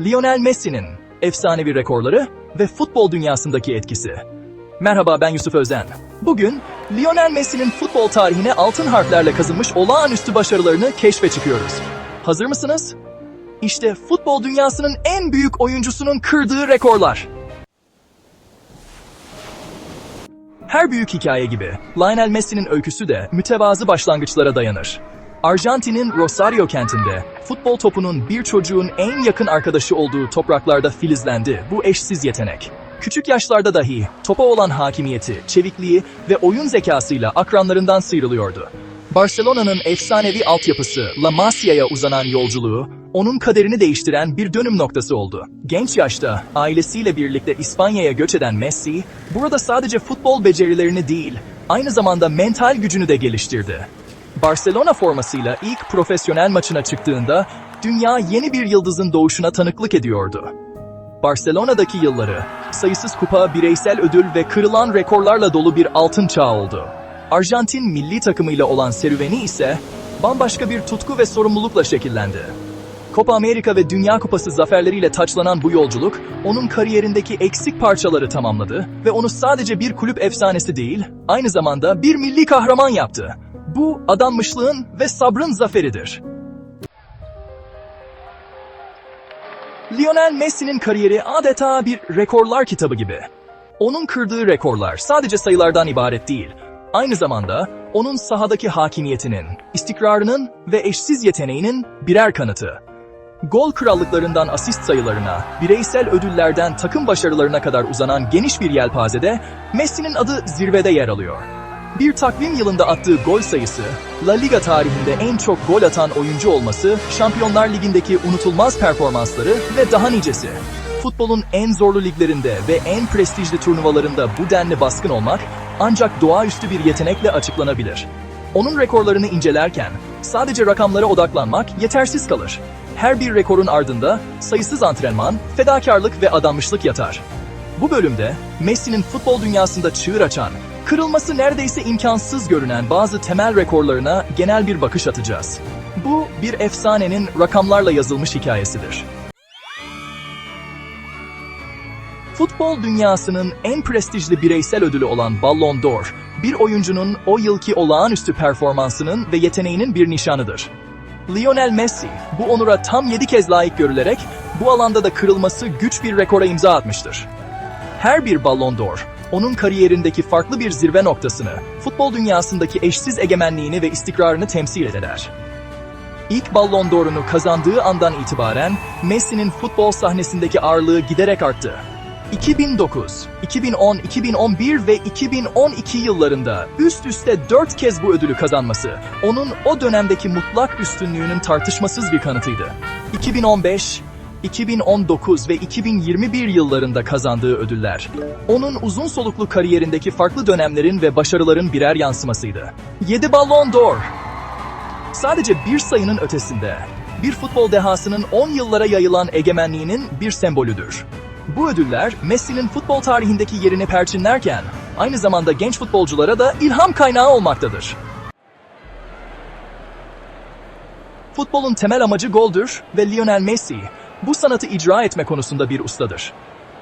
Lionel Messi'nin efsanevi rekorları ve futbol dünyasındaki etkisi. Merhaba ben Yusuf Özen. Bugün Lionel Messi'nin futbol tarihine altın harflerle kazınmış olağanüstü başarılarını keşfe çıkıyoruz. Hazır mısınız? İşte futbol dünyasının en büyük oyuncusunun kırdığı rekorlar. Her büyük hikaye gibi Lionel Messi'nin öyküsü de mütevazı başlangıçlara dayanır. Arjantin'in Rosario kentinde futbol topunun bir çocuğun en yakın arkadaşı olduğu topraklarda filizlendi bu eşsiz yetenek. Küçük yaşlarda dahi topa olan hakimiyeti, çevikliği ve oyun zekasıyla akranlarından sıyrılıyordu. Barcelona'nın efsanevi altyapısı La Masia'ya uzanan yolculuğu, onun kaderini değiştiren bir dönüm noktası oldu. Genç yaşta ailesiyle birlikte İspanya'ya göç eden Messi, burada sadece futbol becerilerini değil, aynı zamanda mental gücünü de geliştirdi. Barcelona formasıyla ilk profesyonel maçına çıktığında dünya yeni bir yıldızın doğuşuna tanıklık ediyordu. Barcelona'daki yılları sayısız kupa, bireysel ödül ve kırılan rekorlarla dolu bir altın çağ oldu. Arjantin milli takımıyla olan serüveni ise bambaşka bir tutku ve sorumlulukla şekillendi. Copa Amerika ve Dünya Kupası zaferleriyle taçlanan bu yolculuk, onun kariyerindeki eksik parçaları tamamladı ve onu sadece bir kulüp efsanesi değil, aynı zamanda bir milli kahraman yaptı. Bu adanmışlığın ve sabrın zaferidir. Lionel Messi'nin kariyeri adeta bir rekorlar kitabı gibi. Onun kırdığı rekorlar sadece sayılardan ibaret değil, aynı zamanda onun sahadaki hakimiyetinin, istikrarının ve eşsiz yeteneğinin birer kanıtı. Gol krallıklarından asist sayılarına, bireysel ödüllerden takım başarılarına kadar uzanan geniş bir yelpazede Messi'nin adı zirvede yer alıyor. Bir takvim yılında attığı gol sayısı, La Liga tarihinde en çok gol atan oyuncu olması, Şampiyonlar Ligi'ndeki unutulmaz performansları ve daha nicesi. Futbolun en zorlu liglerinde ve en prestijli turnuvalarında bu denli baskın olmak ancak doğaüstü bir yetenekle açıklanabilir. Onun rekorlarını incelerken sadece rakamlara odaklanmak yetersiz kalır. Her bir rekorun ardında sayısız antrenman, fedakarlık ve adanmışlık yatar. Bu bölümde Messi'nin futbol dünyasında çığır açan, kırılması neredeyse imkansız görünen bazı temel rekorlarına genel bir bakış atacağız. Bu bir efsanenin rakamlarla yazılmış hikayesidir. Futbol dünyasının en prestijli bireysel ödülü olan Ballon d'Or, bir oyuncunun o yılki olağanüstü performansının ve yeteneğinin bir nişanıdır. Lionel Messi, bu onura tam 7 kez layık görülerek, bu alanda da kırılması güç bir rekora imza atmıştır. Her bir Ballon d'Or, onun kariyerindeki farklı bir zirve noktasını, futbol dünyasındaki eşsiz egemenliğini ve istikrarını temsil eder. İlk Ballon d'Or'unu kazandığı andan itibaren Messi'nin futbol sahnesindeki ağırlığı giderek arttı. 2009, 2010, 2011 ve 2012 yıllarında üst üste 4 kez bu ödülü kazanması, onun o dönemdeki mutlak üstünlüğünün tartışmasız bir kanıtıydı. 2015, 2019 ve 2021 yıllarında kazandığı ödüller, onun uzun soluklu kariyerindeki farklı dönemlerin ve başarıların birer yansımasıydı. 7 Ballon d'Or, sadece bir sayının ötesinde, bir futbol dehasının 10 yıllara yayılan egemenliğinin bir sembolüdür. Bu ödüller Messi'nin futbol tarihindeki yerini perçinlerken aynı zamanda genç futbolculara da ilham kaynağı olmaktadır. Futbolun temel amacı goldür ve Lionel Messi bu sanatı icra etme konusunda bir ustadır.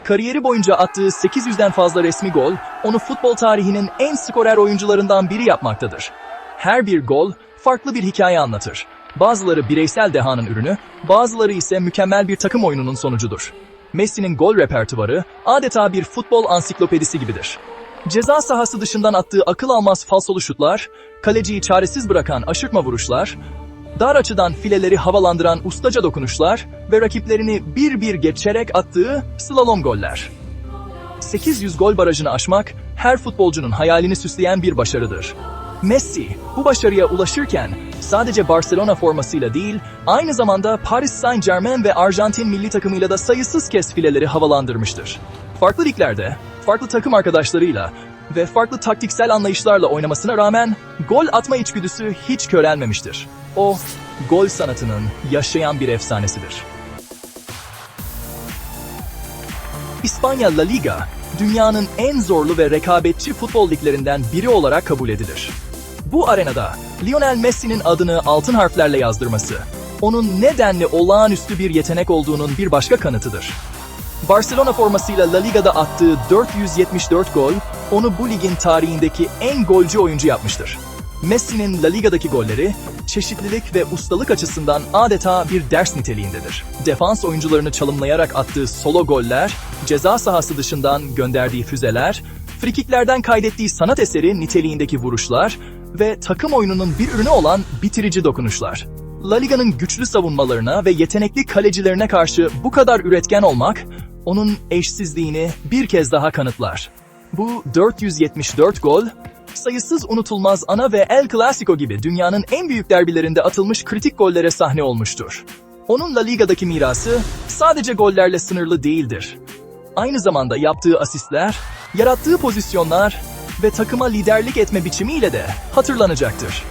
Kariyeri boyunca attığı 800'den fazla resmi gol onu futbol tarihinin en skorer oyuncularından biri yapmaktadır. Her bir gol farklı bir hikaye anlatır. Bazıları bireysel dehanın ürünü, bazıları ise mükemmel bir takım oyununun sonucudur. Messi'nin gol repertuarı adeta bir futbol ansiklopedisi gibidir. Ceza sahası dışından attığı akıl almaz falsolu şutlar, kaleciyi çaresiz bırakan aşırtma vuruşlar, dar açıdan fileleri havalandıran ustaca dokunuşlar ve rakiplerini bir bir geçerek attığı slalom goller. 800 gol barajını aşmak her futbolcunun hayalini süsleyen bir başarıdır. Messi bu başarıya ulaşırken sadece Barcelona formasıyla değil, aynı zamanda Paris Saint-Germain ve Arjantin milli takımıyla da sayısız kez fileleri havalandırmıştır. Farklı liglerde, farklı takım arkadaşlarıyla ve farklı taktiksel anlayışlarla oynamasına rağmen gol atma içgüdüsü hiç körelmemiştir. O, gol sanatının yaşayan bir efsanesidir. İspanya La Liga, dünyanın en zorlu ve rekabetçi futbol liglerinden biri olarak kabul edilir. Bu arenada Lionel Messi'nin adını altın harflerle yazdırması, onun nedenli olağanüstü bir yetenek olduğunun bir başka kanıtıdır. Barcelona formasıyla La Liga'da attığı 474 gol, onu bu ligin tarihindeki en golcü oyuncu yapmıştır. Messi'nin La Liga'daki golleri, çeşitlilik ve ustalık açısından adeta bir ders niteliğindedir. Defans oyuncularını çalımlayarak attığı solo goller, ceza sahası dışından gönderdiği füzeler, frikiklerden kaydettiği sanat eseri niteliğindeki vuruşlar ve takım oyununun bir ürünü olan bitirici dokunuşlar. La Liga'nın güçlü savunmalarına ve yetenekli kalecilerine karşı bu kadar üretken olmak, onun eşsizliğini bir kez daha kanıtlar. Bu 474 gol, sayısız unutulmaz ana ve El Clasico gibi dünyanın en büyük derbilerinde atılmış kritik gollere sahne olmuştur. Onun La Liga'daki mirası sadece gollerle sınırlı değildir. Aynı zamanda yaptığı asistler, yarattığı pozisyonlar ve takıma liderlik etme biçimiyle de hatırlanacaktır.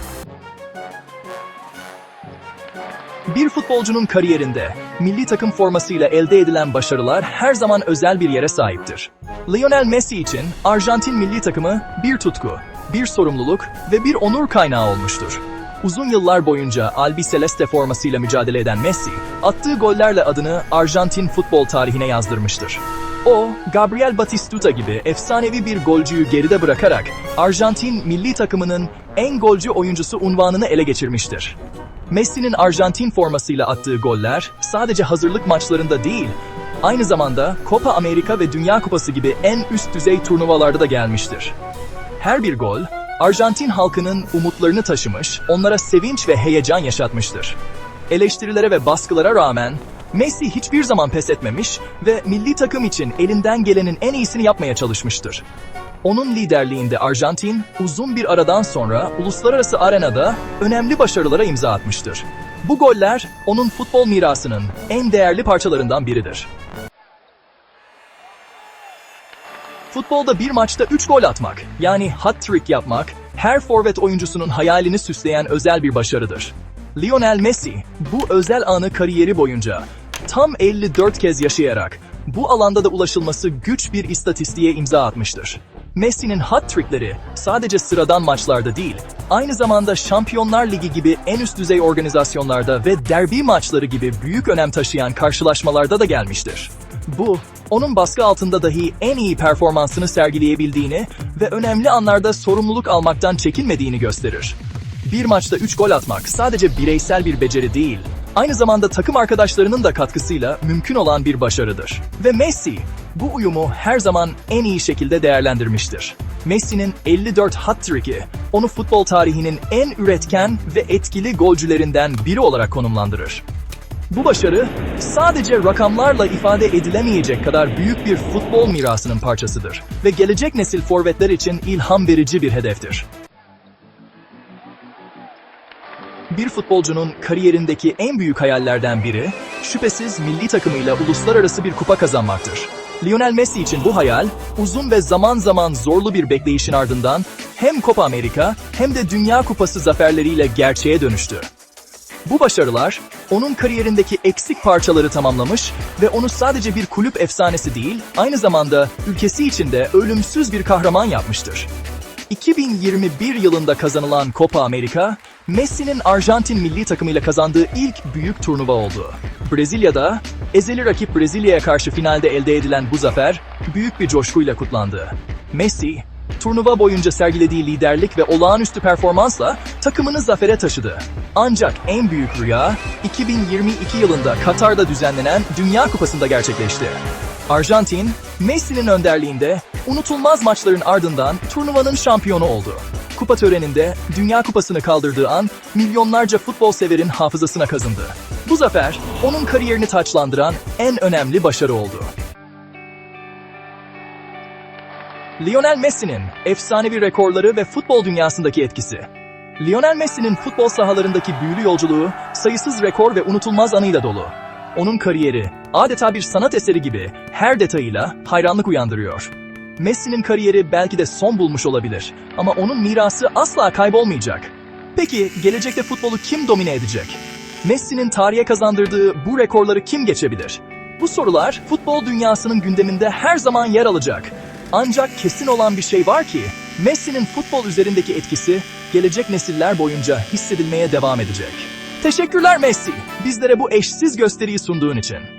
Bir futbolcunun kariyerinde milli takım formasıyla elde edilen başarılar her zaman özel bir yere sahiptir. Lionel Messi için Arjantin milli takımı bir tutku, bir sorumluluk ve bir onur kaynağı olmuştur. Uzun yıllar boyunca Albiceleste formasıyla mücadele eden Messi, attığı gollerle adını Arjantin futbol tarihine yazdırmıştır. O, Gabriel Batistuta gibi efsanevi bir golcüyü geride bırakarak Arjantin milli takımının en golcü oyuncusu unvanını ele geçirmiştir. Messi'nin Arjantin formasıyla attığı goller sadece hazırlık maçlarında değil, aynı zamanda Copa Amerika ve Dünya Kupası gibi en üst düzey turnuvalarda da gelmiştir. Her bir gol, Arjantin halkının umutlarını taşımış, onlara sevinç ve heyecan yaşatmıştır. Eleştirilere ve baskılara rağmen Messi hiçbir zaman pes etmemiş ve milli takım için elinden gelenin en iyisini yapmaya çalışmıştır. Onun liderliğinde Arjantin uzun bir aradan sonra uluslararası arenada önemli başarılara imza atmıştır. Bu goller onun futbol mirasının en değerli parçalarından biridir. Futbolda bir maçta 3 gol atmak, yani hat-trick yapmak, her forvet oyuncusunun hayalini süsleyen özel bir başarıdır. Lionel Messi, bu özel anı kariyeri boyunca tam 54 kez yaşayarak bu alanda da ulaşılması güç bir istatistiğe imza atmıştır. Messi'nin hat-trickleri sadece sıradan maçlarda değil, aynı zamanda Şampiyonlar Ligi gibi en üst düzey organizasyonlarda ve derbi maçları gibi büyük önem taşıyan karşılaşmalarda da gelmiştir. Bu, onun baskı altında dahi en iyi performansını sergileyebildiğini ve önemli anlarda sorumluluk almaktan çekinmediğini gösterir. Bir maçta 3 gol atmak sadece bireysel bir beceri değil, aynı zamanda takım arkadaşlarının da katkısıyla mümkün olan bir başarıdır. Ve Messi, bu uyumu her zaman en iyi şekilde değerlendirmiştir. Messi'nin 54 hat-trick'i, onu futbol tarihinin en üretken ve etkili golcülerinden biri olarak konumlandırır. Bu başarı sadece rakamlarla ifade edilemeyecek kadar büyük bir futbol mirasının parçasıdır ve gelecek nesil forvetler için ilham verici bir hedeftir. Bir futbolcunun kariyerindeki en büyük hayallerden biri, şüphesiz milli takımıyla uluslararası bir kupa kazanmaktır. Lionel Messi için bu hayal, uzun ve zaman zaman zorlu bir bekleyişin ardından hem Copa Amerika hem de Dünya Kupası zaferleriyle gerçeğe dönüştü. Bu başarılar, onun kariyerindeki eksik parçaları tamamlamış ve onu sadece bir kulüp efsanesi değil, aynı zamanda ülkesi için de ölümsüz bir kahraman yapmıştır. 2021 yılında kazanılan Copa Amerika, Messi'nin Arjantin milli takımıyla kazandığı ilk büyük turnuva oldu. Brezilya'da, ezeli rakip Brezilya'ya karşı finalde elde edilen bu zafer, büyük bir coşkuyla kutlandı. Messi, turnuva boyunca sergilediği liderlik ve olağanüstü performansla takımını zafere taşıdı. Ancak en büyük rüya, 2022 yılında Katar'da düzenlenen Dünya Kupası'nda gerçekleşti. Arjantin, Messi'nin önderliğinde unutulmaz maçların ardından turnuvanın şampiyonu oldu. Kupa töreninde Dünya Kupası'nı kaldırdığı an milyonlarca futbol severin hafızasına kazındı. Bu zafer onun kariyerini taçlandıran en önemli başarı oldu. Lionel Messi'nin efsanevi rekorları ve futbol dünyasındaki etkisi. Lionel Messi'nin futbol sahalarındaki büyülü yolculuğu sayısız rekor ve unutulmaz anıyla dolu. Onun kariyeri adeta bir sanat eseri gibi her detayıyla hayranlık uyandırıyor. Messi'nin kariyeri belki de son bulmuş olabilir ama onun mirası asla kaybolmayacak. Peki gelecekte futbolu kim domine edecek? Messi'nin tarihe kazandırdığı bu rekorları kim geçebilir? Bu sorular futbol dünyasının gündeminde her zaman yer alacak. Ancak kesin olan bir şey var ki Messi'nin futbol üzerindeki etkisi gelecek nesiller boyunca hissedilmeye devam edecek. Teşekkürler Messi, bizlere bu eşsiz gösteriyi sunduğun için.